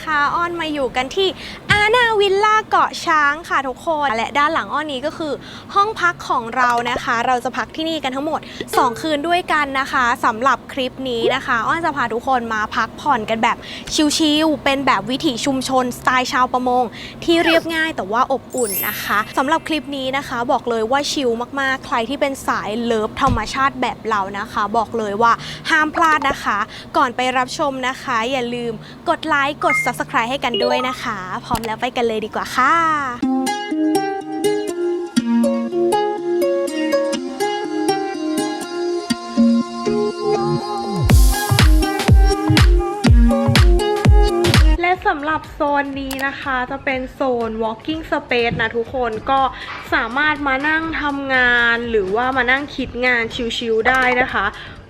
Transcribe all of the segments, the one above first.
นะคะ อ้อนมาอยู่กันที่ อาวิลล่าเกาะช้างค่ะทุกคน และด้านหลังอ้อนนี้ก็คือห้องพักของเรานะคะ เราจะพักที่นี่กันทั้งหมด 2 คืนด้วยกันนะคะสำหรับคลิปนี้นะคะ อ้อนจะพาทุกคนมาพักผ่อนกันแบบชิลๆเป็นแบบวิถีชุมชนสไตล์ชาวประมง ที่เรียบง่ายแต่ว่าอบอุ่นนะคะสำหรับคลิปนี้นะคะ บอกเลยว่าชิลมากๆ ใครที่เป็นสายเลิฟธรรมชาติแบบเรานะคะ บอกเลยว่าห้ามพลาดนะคะ ก่อนไปรับชมนะคะ อย่าลืมกดไลค์กด subscribe ให้กันด้วยนะคะ พร้อมแล้วไปกันเลยดีกว่าค่ะและสำหรับโซนนี้นะคะจะเป็นโซน walking space นะทุกคนก็สามารถมานั่งทำงาน หรือว่ามานั่งคิดงานชิลๆได้นะคะ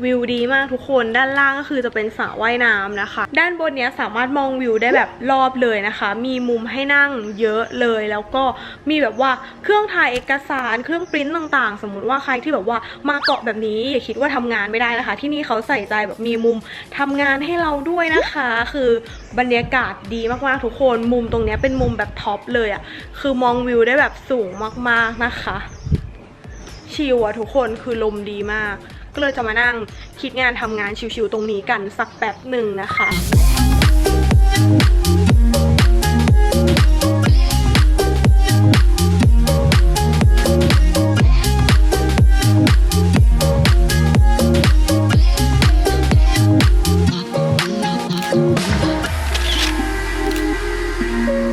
วิวดีมากทุกคน ด้านล่างก็คือจะเป็นสระว่ายน้ำนะคะ ด้านบนเนี้ยสามารถมองวิวได้แบบรอบเลยนะคะ มีมุมให้นั่งเยอะเลยแล้วก็มีแบบว่าเครื่องถ่ายเอกสารเครื่องปริ้นต่างๆ สมมุติว่าใครที่แบบว่ามาเกาะแบบนี้อย่าคิดว่าทำงานไม่ได้นะคะ ที่นี่เขาใส่ใจแบบมีมุมทำงานให้เราด้วยนะคะ คือบรรยากาศดีมากๆทุกคนมุมตรงเนี้ยเป็นมุมแบบท็อปเลยอะ่ะคือมองวิวได้แบบสูงมากๆนะคะ ชิลอะทุกคนคือลมดีมาก ก็เลยจะมานั่งคิดงานทำงานชิวๆตรงนี้กันสักแป๊บหนึ่งนะคะ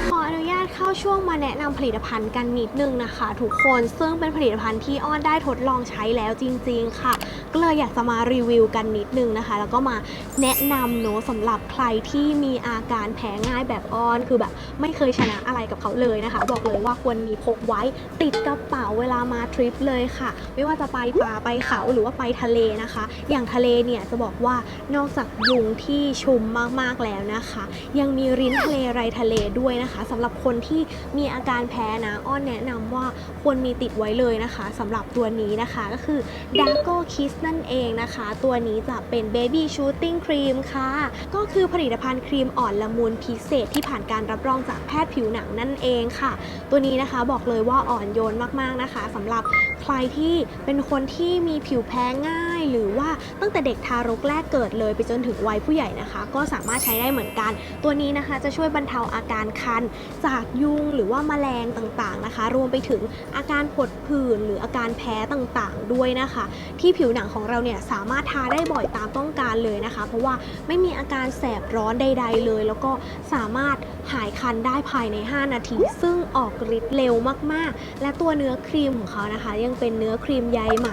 ขออนุญาตเข้าช่วงมาแนะนำผลิตภัณฑ์กันนิดนึงนะคะ ทุกคนซึ่งเป็นผลิตภัณฑ์ที่อ้อนได้ทดลองใช้แล้วจริง ๆ ค่ะก็เลยอยากจะมารีวิวกันนิดนึงนะคะ แล้วก็มาแนะนำเนอะสำหรับใครที่มีอาการแพ้ง่ายแบบอ้อน คือแบบไม่เคยชนะอะไรกับเขาเลยนะคะ บอกเลยว่าควรมีพกไว้ติดกระเป๋าเวลามาทริปเลยค่ะ ไม่ว่าจะไปป่าไปเขาหรือว่าไปทะเลนะคะ อย่างทะเลเนี่ยจะบอกว่านอกจากยุงที่ชุมมากๆแล้วนะคะ ยังมีริ้นทะเลไรทะเลด้วยนะคะสำหรับคนที่มีอาการแพ้นะอ้อนแนะนำว่าควรมีติดไว้เลยนะคะสำหรับตัวนี้นะคะก็คือ d a g o Kiss นั่นเองนะคะ ตัวนี้จะเป็น Baby Shooting Cream ค่ะ ก็คือผลิตภัณฑ์ครีมอ่อนละมุนพิเศษที่ผ่านการรับรองจากแพทย์ผิวหนังนั่นเองค่ะ ตัวนี้นะคะบอกเลยว่าอ่อนโยนมากๆนะคะสำหรับ รที่เป็นคนที่มีผิวแพ้ง่าย หรือว่าตั้งแต่เด็กทารกแรกเกิดเลยไปจนถึงวัยผู้ใหญ่นะคะ ก็สามารถใช้ได้เหมือนกัน ตัวนี้นะคะจะช่วยบรรเทาอาการคัน จากยุงหรือว่าแมลงต่างๆนะคะ รวมไปถึงอาการผดผื่นหรืออาการแพ้ต่างๆด้วยนะคะ ที่ผิวหนังของเราเนี่ยสามารถทาได้บ่อยตามต้องการเลยนะคะ เพราะว่าไม่มีอาการแสบร้อนใด ๆ เลย แล้วก็สามารถหายคันได้ภายใน 5 นาที ซึ่งออกฤทธิ์เร็วมากๆ และตัวเนื้อครีมของเขานะคะ ยังเป็นเนื้อครีมใยไหม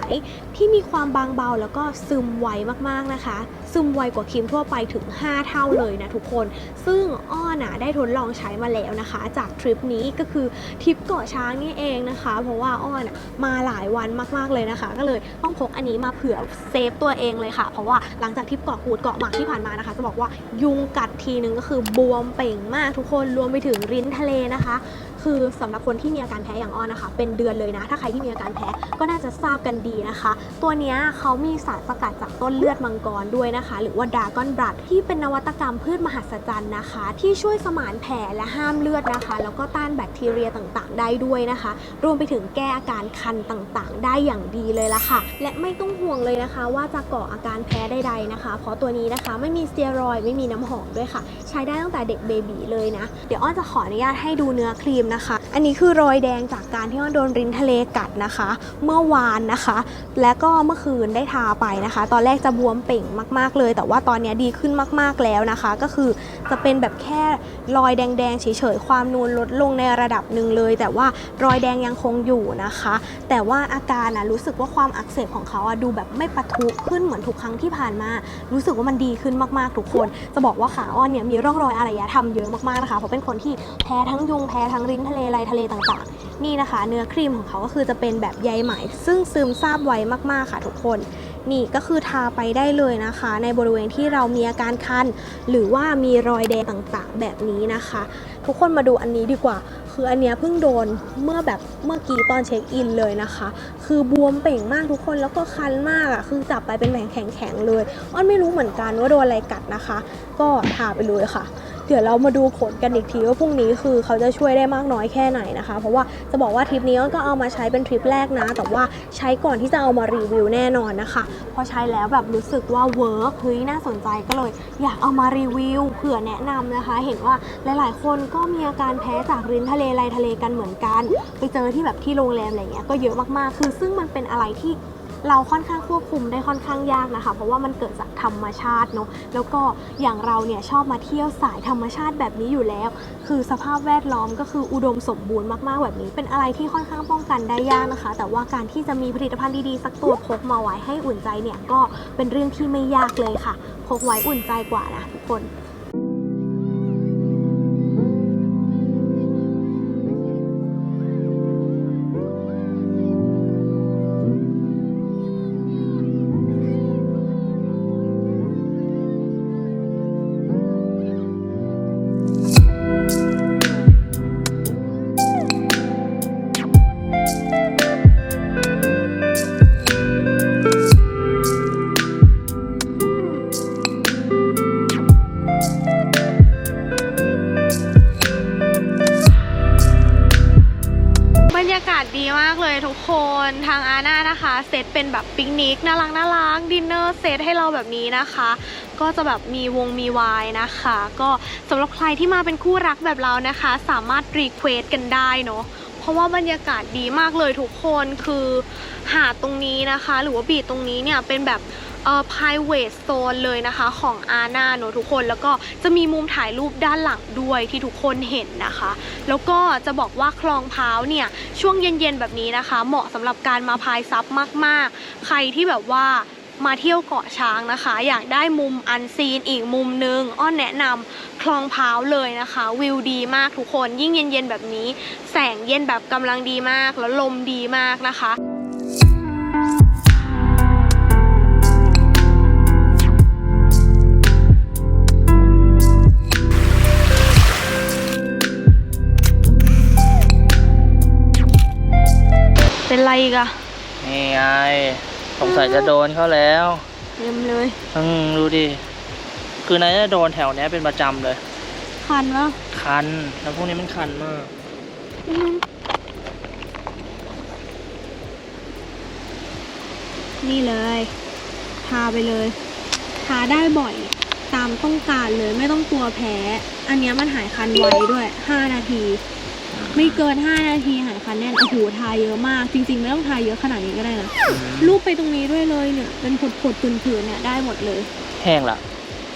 ที่มีความบางเบาแล้วก็ซึมไวมากๆนะคะ ซึมไวกว่าครีมทั่วไปถึง 5 เท่าเลยนะทุกคน ซึ่งอ้อนะได้ทดลองใช้มาแล้วนะคะ จากทริปนี้ก็คือทริปเกาะช้างนี่เองนะคะ เพราะว่าอ้อนะมาหลายวันมากๆเลยนะคะ ก็เลยต้องพกอันนี้มาเผื่อเซฟตัวเองเลยค่ะ เพราะว่าหลังจากทริปเกาะกูดเกาะหมากที่ผ่านมานะคะ จะบอกว่ายุงกัดทีนึงก็คือบวมเป่งมากทุกคนรวมไปถึงริ้นทะเลนะคะ คือสำหรับคนที่มีอาการแพ้อย่างอ้อนนะคะ เป็นเดือนเลยนะ ถ้าใครที่มีอาการแพ้ก็น่าจะทราบกันดีนะคะตัวนี้เขามีสารสกัดจากต้นเลือดมังกรด้วยนะคะ หรือว่าดากอนบลัดที่เป็นนวัตกรรมพืชมหัศจรรย์นะคะ ที่ช่วยสมานแผลและห้ามเลือดนะคะ แล้วก็ต้านแบคทีเรียต่างๆ ได้ด้วยนะคะ รวมไปถึงแก้อาการคันต่างๆ ได้อย่างดีเลยละค่ะ และไม่ต้องห่วงเลยนะคะ ว่าจะก่ออาการแพ้ใดๆนะคะ เพราะตัวนี้นะคะไม่มีสเตียรอยด์ไม่มีน้ำหอมด้วยค่ะ ใช้ได้ตั้งแต่เด็กเบบีเลยนะ เดี๋ยวอ้อนจะขออนุญาตให้ดูเนื้อครีมนะคะ อันนี้คือรอยแดงจากการที่อ้อนโดนรินทะเลกัดนะคะ เมื่อวานนะคะ และก็เมื่อคืนได้ทาไปนะคะ ตอนแรกจะบวมเป่งมาก ๆเลย แต่ว่าตอนนี้ดีขึ้นมากๆแล้วนะคะ ก็คือจะเป็นแบบแค่รอยแดงๆเฉยๆความนูนลดลงในระดับหนึ่งเลย แต่ว่ารอยแดงยังคงอยู่นะคะ แต่ว่าอาการนะรู้สึกว่าความอักเสบของเขาอะดูแบบไม่ปะทุขึ้นเหมือนทุกครั้งที่ผ่านมา รู้สึกว่ามันดีขึ้นมากๆทุกคน จะบอกว่าขาอ้อนเนี่ยมีร่องรอยอารยธรรมเยอะมากๆนะคะเพราะเป็นคนที่แพ้ทั้งยุงแพ้ทั้งริ้นทะเลไรทะเลต่างๆนี่นะคะ เนื้อครีมของเขาก็คือจะเป็นแบบใยไหม ซึ่งซึมซาบไวมากๆค่ะทุกคน นี่ก็คือทาไปได้เลยนะคะ ในบริเวณที่เรามีอาการคัน หรือว่ามีรอยแดงต่างๆ แบบนี้นะคะ ทุกคนมาดูอันนี้ดีกว่า คืออันเนี้ยเพิ่งโดนเมื่อแบบเมื่อกี้ตอนเช็คอินเลยนะคะ คือบวมเป่งมากทุกคนแล้วก็คันมากอะ่ะคือจับไปเป็นแผงแข็งๆเลยอ้อนไม่รู้เหมือนกันว่าโดนอะไรกัดนะคะ ก็ทาไปเลยค่ะ เดี๋ยวเรามาดูผลกันอีกทีว่าพรุ่งนี้คือเขาจะช่วยได้มากน้อยแค่ไหนนะคะ เพราะว่าจะบอกว่าทริปนี้ก็เอามาใช้เป็นทริปแรกนะ แต่ว่าใช้ก่อนที่จะเอามารีวิวแน่นอนนะคะ พอใช้แล้วแบบรู้สึกว่าเวิร์กเฮ้ยน่าสนใจก็เลย อยากเอามารีวิวเผื่อแนะนำนะคะ เห็นว่าหลาย ๆ คนก็มีอาการแพ้จากรินทะเลไรทะเลกันเหมือนกัน ไปเจอที่แบบที่โรงแรมอะไรเงี้ยก็เยอะมากๆ คือซึ่งมันเป็นอะไรที่ เราค่อนข้างควบคุมได้ค่อนข้างยากนะคะ เพราะว่ามันเกิดจากธรรมชาติเนาะแล้วก็อย่างเราเนี่ยชอบมาเที่ยวสายธรรมชาติแบบนี้อยู่แล้ว คือสภาพแวดล้อมก็คืออุดมสมบูรณ์มากๆแบบนี้ เป็นอะไรที่ค่อนข้างป้องกันได้ยากนะคะ แต่ว่าการที่จะมีผลิตภัณฑ์ดีๆสักตัวพกมาไว้ให้อุ่นใจเนี่ยก็เป็นเรื่องที่ไม่ยากเลยค่ะพกไว้อุ่นใจกว่านะทุกคน เป็นแบบปิกนิกน่ารักน่ารักดินเนอร์เซตให้เราแบบนี้นะคะ ก็จะแบบมีวงมีวายนะคะ ก็สำหรับใครที่มาเป็นคู่รักแบบเรานะคะ สามารถรีเควสกันได้เนาะเพราะว่าบรรยากาศดีมากเลยทุกคนคือหาดตรงนี้นะคะ หรือว่าบีตรงนี้เนี่ยเป็นแบบ เอ่อ private zone เลยนะคะของอาน่าเนอะทุกคนแล้วก็จะมีมุมถ่ายรูปด้านหลังด้วยที่ทุกคนเห็นนะคะ แล้วก็จะบอกว่าคลองพร้าวเนี่ยช่วงเย็นๆแบบนี้นะคะ เหมาะสำหรับการมาพายซับมากๆ ใครที่แบบว่ามาเที่ยวเกาะช้างนะคะ อยากได้มุมอันซีนอีกมุมนึงอ้อนแนะนำคลองพร้าวเลยนะคะ วิวดีมากทุกคนยิ่งเย็นๆแบบนี้ แสงเย็นแบบกำลังดีมากแล้วลมดีมากนะคะ เป็นไรอีกอะนี่ไงสงสัยจะโดนเขาแล้ว เต็มเลยอืมดูดิคือนายจะโดนแถวเนี้ยเป็นประจำเลย คันวะคันแล้วพวกนี้มันคันมาก นี่เลยทาไปเลยทาได้บ่อย ตามต้องการเลยไม่ต้องกลัวแพ้ อันเนี้ยมันหายคันไวด้วย 5 นาที ไม่เกิน 5 นาทีหายคันแน่นโอ้โหทาเยอะมาก จริง ๆ ไม่ต้องทาเยอะขนาดนี้ก็ได้นะรูปไปตรงนี้ด้วยเลยเนี่ย เป็นผดๆผื่นๆเนี่ยได้หมดเลย แห้งละ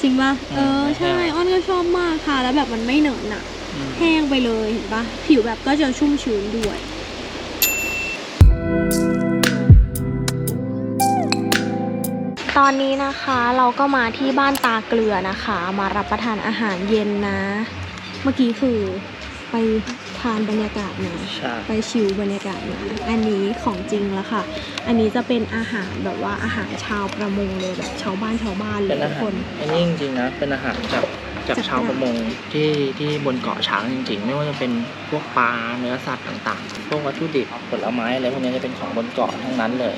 จริงปะอืมเออใช่แห้งอ้อนก็ชอบมากค่ะ แล้วแบบมันไม่เหนอะหนะอืมแห้งไปเลยเห็นปะผิวแบบก็จะชุ่มชื้นด้วยตอนนี้นะคะเราก็มาที่บ้านตาเกลือนะคะ มารับประทานอาหารเย็นนะ เมื่อกี้คือไป ทานบรรยากาศมาใช่ ไปชิลบรรยากาศมาอันนี้ของจริงแล้วค่ะ อันนี้จะเป็นอาหารแบบว่าอาหารชาวประมงเลยแบบชาวบ้านชาวบ้านเลเป็ยนอาทุกหาครน อันนี้จริงๆนะ เป็นอาหารจากจากจาก ชาวประมงที่ที่บนเกาะช้างจริงๆ ไม่ว่าจะเป็นพวกปลาเนื้อสัตว์ต่างๆ พวกวัตถุดิบผลไม้อะไรพวกนี้จะเป็นของบนเกาะทั้งนั้นเลย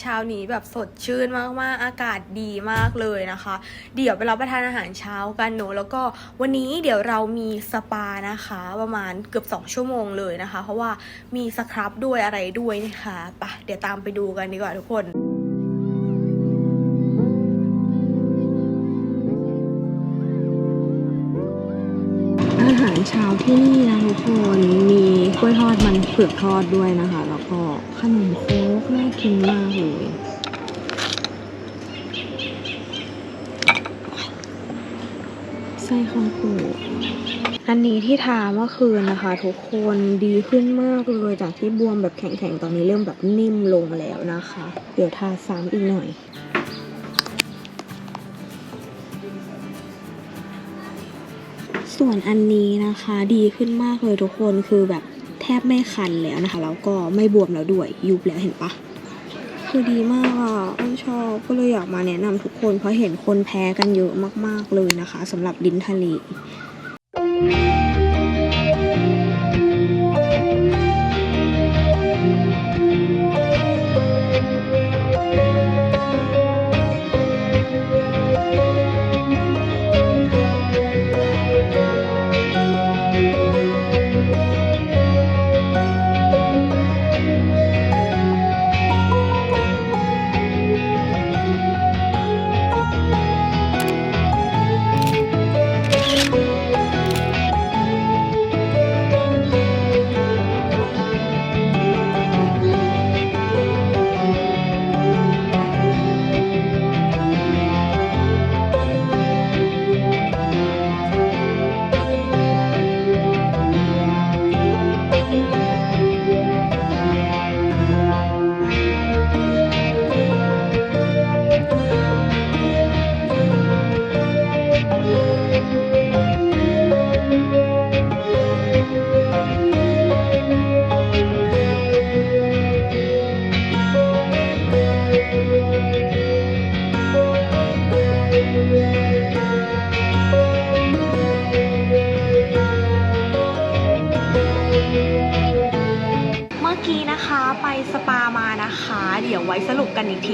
เช้านี้แบบสดชื่นมากๆ อากาศดีมากเลยนะคะ เดี๋ยวไปรับประทานอาหารเช้ากันหนูแล้วก็วันนี้เดี๋ยวเรามีสปานะคะ ประมาณเกือบ 2 ชั่วโมงเลยนะคะ เพราะว่ามีสครับด้วยอะไรด้วยนะคะไปะเดี๋ยวตามไปดูกันดีกว่าทุกคนอาหารเช้าที่นี่ กล้วยทอดมันเผือกทอดด้วยนะคะ แล้วก็ขนมโค้กน่ากินมากเลยไส้ข้าวโพดอันนี้ที่ทาเมื่อคืนนะคะ ทุกคนดีขึ้นมากเลยจากที่บวมแบบแข็งๆ ตอนนี้เริ่มแบบนิ่มลงแล้วนะคะ เดี๋ยวทาซ้ำอีกหน่อยส่วนอันนี้นะคะดีขึ้นมากเลยทุกคนคือแบบ บไม่คันแล้วนะคะ แล้วก็ไม่บวมแล้วด้วย ยุบแล้วเห็นปะคือดีมากอะอ้นชอบก็เลยอยากมาแนะนำทุกคนเพราะเห็นคนแพ้กันเยอะมาก ๆเลยนะคะสำหรับลิ้นทะเล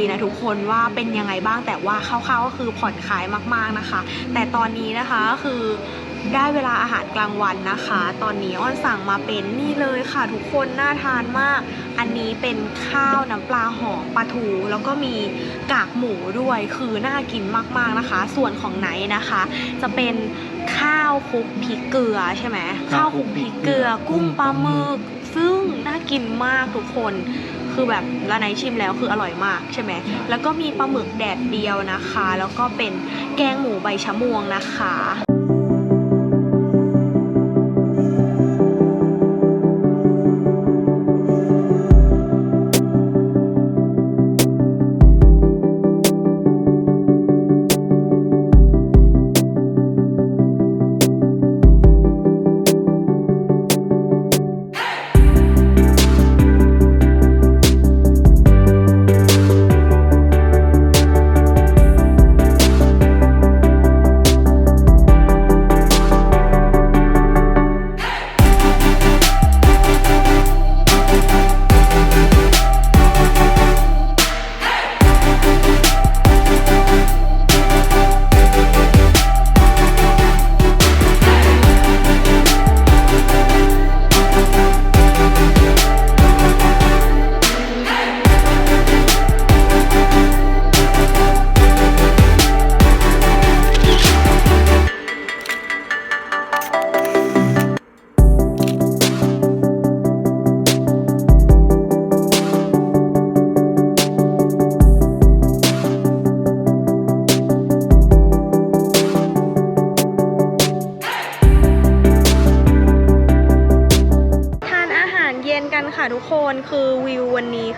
นอีกทีนะทุกคนว่าเป็นยังไงบ้างแต่ว่าคร่าวๆก็คือผ่อนคลายมากๆนะคะ แต่ตอนนี้นะคะก็คือได้เวลาอาหารกลางวันนะคะ ตอนนี้อ้อนสั่งมาเป็นนี่เลยค่ะ ทุกคนน่าทานมาก อันนี้เป็นข้าวน้ำปลาหอมปลาทู แล้วก็มีกากหมูด้วยคือน่ากินมากๆนะคะ ส่วนของไหนนะคะ จะเป็นข้าวคลุกพริกเกลือใช่ไหมข้าวคลุกพริกเกลือ กุ้งปลาหมึกซึ่งน่ากินมากทุกคน คือแบบละไนชิมแล้วคืออร่อยมากใช่ไหมแล้วก็มีปลาหมึกแดดเดียวนะคะ แล้วก็เป็นแกงหมูใบชะมวงนะคะ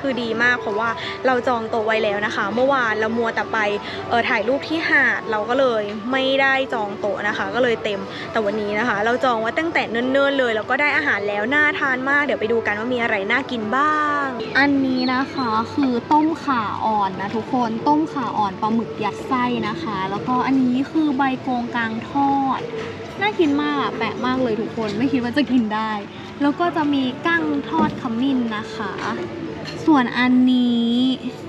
คือดีมาก เพราะว่าเราจองโต๊ะไว้แล้วนะคะ เมื่อวานเรามัวแต่ไปเออถ่ายรูปที่หาดเราก็เลยไม่ได้จองโต๊ะนะคะ ก็เลยเต็มแต่วันนี้นะคะ เราจองไว้ตั้งแต่เนิ่นๆเลย แล้วก็ได้อาหารแล้วน่าทานมาก เดี๋ยวไปดูกันว่ามีอะไรน่ากินบ้าง อันนี้นะคะคือต้มข่าอ่อนนะทุกคนต้มข่าอ่อนปลาหมึกยัดไส้นะคะ แล้วก็อันนี้คือใบโกงกลางทอดน่ากินมากอะแปลกมากเลยทุกคนไม่คิดว่าจะกินได้ แล้วก็จะมีกั้งทอดขมิ้นนะคะ ส่วนอันนี้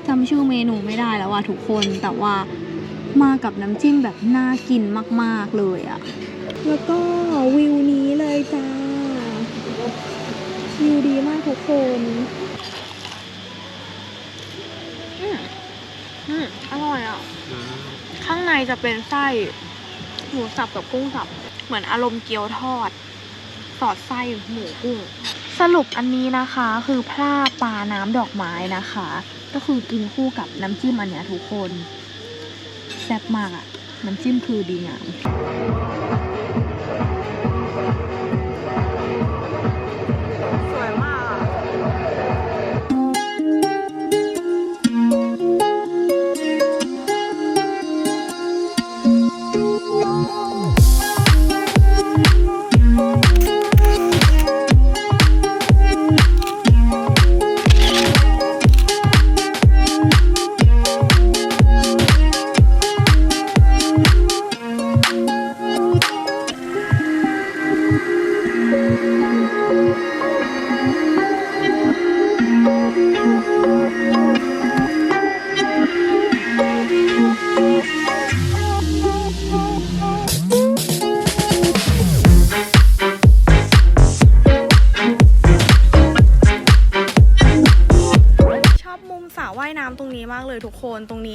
จำชื่อเมนูไม่ได้แล้วว่ะทุกคนแต่ว่ามากับน้ำจิ้มแบบน่ากินมาก ๆ เลยอะแล้วก็วิวนี้เลยจ้า วิวดีมากทุกคนอืมอืมอร่อยอะ ข้างในจะเป็นไส้หมูสับกับกุ้งสับ เหมือนอารมณ์เกี๊ยวทอด สอดไส้หมูกุ้ง สรุปอันนี้นะคะคือพร่าปลาน้ำดอกไม้นะคะ ก็คือกินคู่กับน้ำจิ้มอันเนี้ยทุกคน แซ่บมากอะน้ำจิ้มคือดีงาม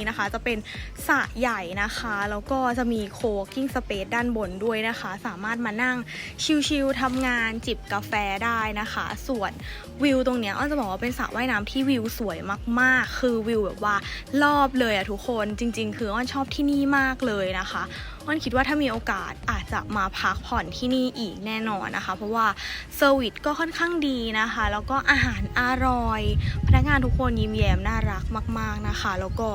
นะคะ จะเป็นสระใหญ่นะคะ แล้วก็จะมีโคกิ้งสเปซด้านบนด้วยนะคะ สามารถมานั่งชิลๆทำงานจิบกาแฟได้นะคะ ส่วนวิวตรงเนี้ยอ้อนจะบอกว่าเป็นสระว่ายน้ำที่วิวสวยมากๆ คือวิวแบบว่ารอบเลยอะทุกคนจริง ๆ คืออ้อนชอบที่นี่มากเลยนะคะ อ้อนคิดว่าถ้ามีโอกาสอาจจะมาพักผ่อนที่นี่อีกแน่นอนนะคะ เพราะว่าเซอร์วิสก็ค่อนข้างดีนะคะ แล้วก็อาหารอร่อย พนักงานทุกคนยิ้มแย้มน่ารักมาก ๆนะคะ แล้วก็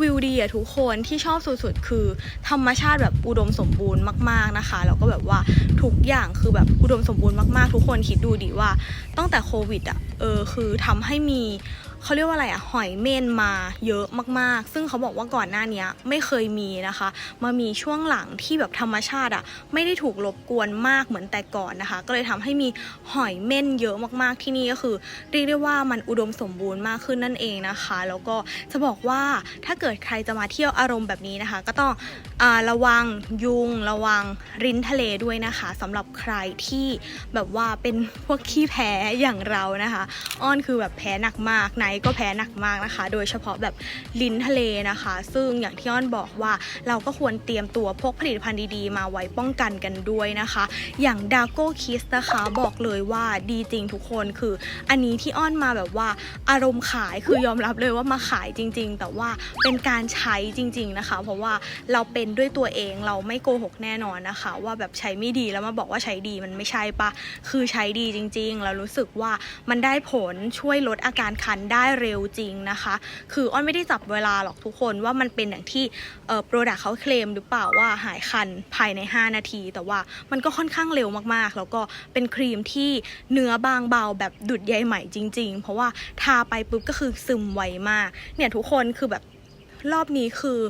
วิวดีอะทุกคนที่ชอบสุดๆ คือ ธรรมชาติแบบอุดมสมบูรณ์มาก ๆนะคะ แล้วก็แบบว่าทุกอย่างคือแบบอุดมสมบูรณ์มากๆ ทุกคนคิดดูดิว่าตั้งแต่โควิดอะเออคือทำให้มี เขาเรียกว่าอะไรอะหอยเม่นมาเยอะมากๆ ซึ่งเขาบอกว่าก่อนหน้านี้ไม่เคยมีนะคะ มามีช่วงหลังที่แบบธรรมชาติอะไม่ได้ถูกรบกวนมากเหมือนแต่ก่อนนะคะ ก็เลยทำให้มีหอยเม่นเยอะมากๆที่นี่ก็คือ เรียกได้ว่ามันอุดมสมบูรณ์มากขึ้นนั่นเองนะคะ แล้วก็จะบอกว่าถ้าเกิดใครจะมาเที่ยวอารมณ์แบบนี้นะคะ ก็ต้องอระวังยุง ระวังรินทะเลด้วยนะคะสำหรับใครที่แบบว่าเป็นพวกขี้แพ้อย่างเรานะคะ อ้อนคือแบบแพ้หนักมากไนท์ก็แพ้หนักมากนะคะ โดยเฉพาะแบบลิ้นทะเลนะคะ ซึ่งอย่างที่อ้อนบอกว่าเราก็ควรเตรียมตัวพกผลิตภัณฑ์ดีๆ มาไว้ป้องกันกันด้วยนะคะ อย่างดาโก้คิสนะคะบอกเลยว่าดีจริงทุกคนคือ อันนี้ที่อ้อนมาแบบว่าอารมณ์ขายคือยอมรับเลยว่ามาขายจริง ๆ แต่ว่าเป็นการใช้จริง ๆนะคะ เพราะว่าเราเป็นด้วยตัวเองเราไม่โกหกแน่นอนนะคะ ว่าแบบใช้ไม่ดีแล้วมาบอกว่าใช้ดีมันไม่ใช่ปะคือใช้ดีจริงๆแล้วรู้สึกว่ามันได้ผลช่วยลดอาการคันได้ได้เร็วจริงนะคะ คืออ้อนไม่ได้จับเวลาหรอกทุกคนว่ามันเป็นอย่างที่โปรดักเขาเคลมหรือเปล่าว่าหายคันภายใน 5 นาที แต่ว่ามันก็ค่อนข้างเร็วมากๆ แล้วก็เป็นครีมที่เนื้อบางเบาแบบดุดใยไหมจริง ๆ เพราะว่าทาไปปุ๊บก็คือซึมไวมาก เนี่ยทุกคนคือแบบ รอบนี้คือ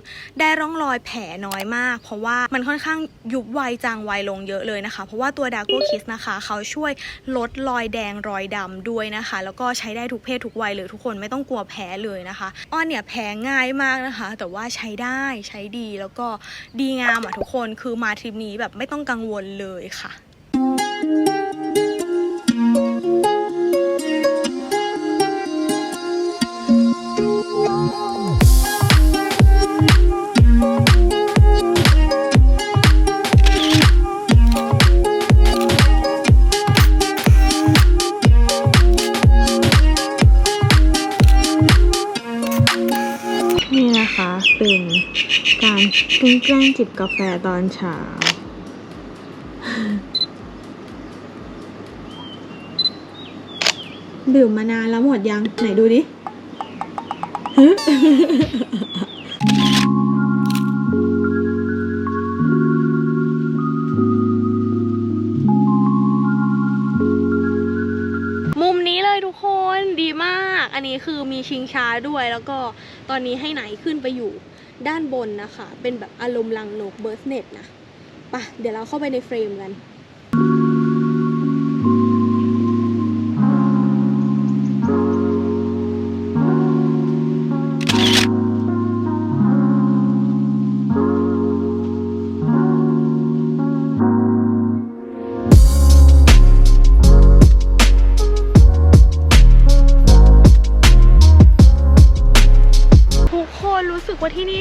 ได้ร่องรอยแผลน้อยมาก เพราะว่ามันค่อนข้างยุบไวจางไวลงเยอะเลยนะคะ เพราะว่าตัวดาโก้คิสนะคะเขาช่วยลดรอยแดงรอยดำด้วยนะคะ แล้วก็ใช้ได้ทุกเพศทุกวัยเลยทุกคนไม่ต้องกลัวแพ้เลยนะคะอ้อนเนี่ยแพ้ง่ายมากนะคะ แต่ว่าใช้ได้ใช้ดีแล้วก็ดีงามอะทุกคนคือมาทริปนี้แบบไม่ต้องกังวลเลยค่ะนี่ การกลิ้งแกล้งจิบกาแฟตอนเช้า ดื่มมานานแล้วหมดยัง ไหนดูดิมุมนี้เลยทุกคนดีมาก อันนี้คือมีชิงช้าด้วย แล้วก็ตอนนี้ให้ไหนขึ้นไปอยู่ ด้านบนนะคะ เป็นแบบอารมณ์ลังนกเบิร์สเน็ตนะปะเดี๋ยวเราเข้าไปในเฟรมกัน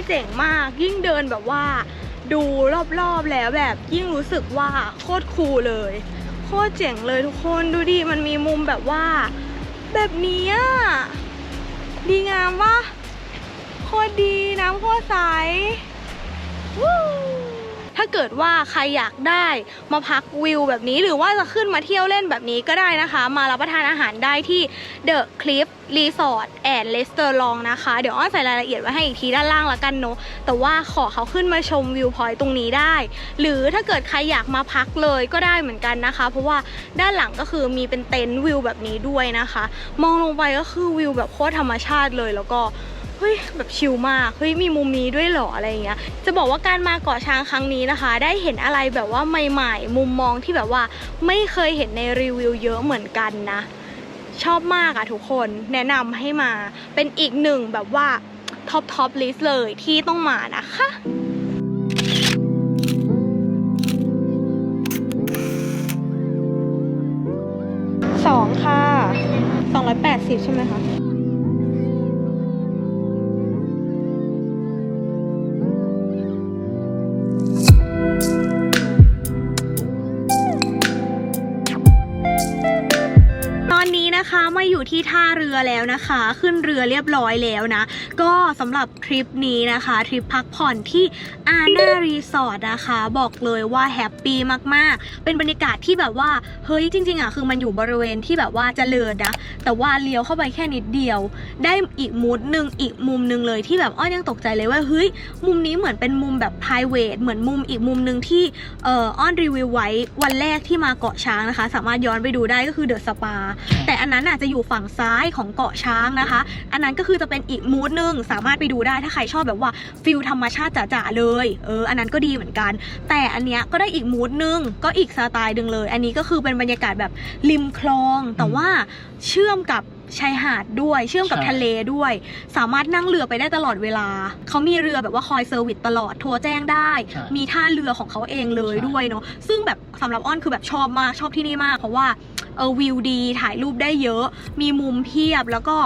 เจ๋งมาก ยิ่งเดินแบบว่า ดูรอบๆแล้วแบบยิ่งรู้สึกว่าโคตรคูลเลย โคตรเจ๋งเลยทุกคนดูดิมันมีมุมแบบว่า แบบนี้ดีงามวะโคตรดีน้ำโคตรใสวู้ ถ้าเกิดว่าใครอยากได้มาพักวิวแบบนี้หรือว่าจะขึ้นมาเที่ยวเล่นแบบนี้ก็ได้นะคะ มารับประทานอาหารได้ที่ The Cliff Resort and Restaurant นะคะ เดี๋ยวอ้อนใส่รายละเอียดไว้ให้อีกทีด้านล่างละกันเนาะแต่ว่าขอเขาขึ้นมาชมวิวพอยต์ตรงนี้ได้ หรือถ้าเกิดใครอยากมาพักเลยก็ได้เหมือนกันนะคะ เพราะว่าด้านหลังก็คือมีเป็นเต็นท์วิวแบบนี้ด้วยนะคะ มองลงไปก็คือวิวแบบโคตรธรรมชาติเลยแล้วก็ เฮ้ยแบบชิลมากเฮ้ยมีมุมนี้ด้วยเหรออะไรอย่างเงี้ยจะบอกว่าการมาเกาะช้างครั้งนี้นะคะ ได้เห็นอะไรแบบว่าใหม่ๆ มุมมองที่แบบว่าไม่เคยเห็นในรีวิวเยอะเหมือนกันนะ ชอบมากอะทุกคนแนะนำให้มาเป็นอีกหนึ่งแบบว่าท็อปท็อปลิสต์เลยที่ต้องมานะคะสองค่ะสองร้อยแปดสิบใช่ไหมคะ นะคะมาอยู่ที่ท่าเรือแล้วนะคะ ขึ้นเรือเรียบร้อยแล้วนะ ก็สำหรับทริปนี้นะคะทริปพักผ่อนที่อาณารีสอร์ทนะคะ บอกเลยว่าแฮปปี้มากๆ เป็นบรรยากาศที่แบบว่าเฮ้ยจริงๆอะคือมันอยู่บริเวณที่แบบว่าเจริญนะ แต่ว่าเลี้ยวเข้าไปแค่นิดเดียว ได้อีกมูดหนึ่งอีกมุมหนึ่งเลยที่แบบอ้อนยังตกใจเลยว่าเฮ้ยมุมนี้เหมือนเป็นมุมแบบ p r i v a t เหมือนมุมอีกมุมหนึ่งที่เอ่ออ้อนรีวิวไว้วันแรกที่มาเกาะช้างนะคะ สามารถย้อนไปดูได้ก็คือเดอะสปาแต่อันนั้นน่ะจะอยู่ฝั่งซ้ายของเกาะช้างนะคะ อันนั้นก็คือจะเป็นอีกมูดหนึ่งสามารถไปดูได้ถ้าใครชอบแบบว่าฟิลธรรมชาติจ๋าๆเลยเอออันนั้นก็ดีเหมือนกัน แต่อันเนี้ยก็ได้อีกมูดหนึ่งก็อีกสไตล์หนึ่งเลย อันนี้ก็คือเป็นบรรยากาศแบบริมคลองแต่ว่าเชื่อมกับชายหาดด้วยเชื่อมกับใช่ทะเลด้วย สามารถนั่งเรือไปได้ตลอดเวลา เขามีเรือแบบว่าคอยเซอร์วิสตลอดโทรแจ้งได้ใช่มีท่าเรือของเขาเองเลยใช่ด้วยเนาะซึ่งแบบสำหรับอ้อนคือแบบชอบมากชอบที่นี่มากเพราะว่า เออวิวดีถ่ายรูปได้เยอะ มีมุมเพียบแล้วก็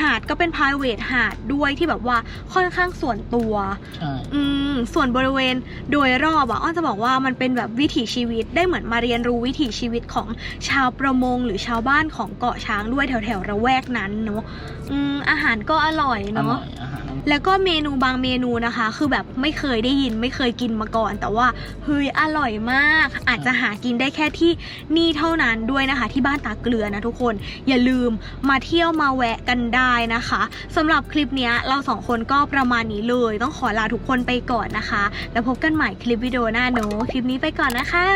หาดก็เป็น p r i v a t หาดด้วยที่แบบว่าค่อนข้างส่วนตัว ใช่ อืมส่วนบริเวณโดยรอบอะอ้อนจะบอกว่ามันเป็นแบบวิถีชีวิตได้เหมือนมาเรียนรู้วิถีชีวิตของชาวประมงหรือชาวบ้านของเกาะช้างด้วยแถวแถวๆระแวกนั้นเนาะอืมอาหารก็อร่อยอเนาะร่อยอาหารแล้วก็เมนูบางเมนูนะคะ คือแบบไม่เคยได้ยินไม่เคยกินมาก่อน แต่ว่าเฮ้ยอร่อยมาก อาจจะหากินได้แค่ที่นี่เท่านั้นด้วยนะคะที่ที่บ้านตาเกลือนะทุกคน อย่าลืมมาเที่ยวมาแวะกันได้นะคะ สำหรับคลิปนี้เราสองคนก็ประมาณนี้เลย ต้องขอลาทุกคนไปก่อนนะคะ แล้วพบกันใหม่คลิปวิดีโอหน้าโนคลิปนี้ไปก่อนนะคะ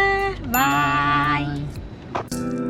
บาย Bye.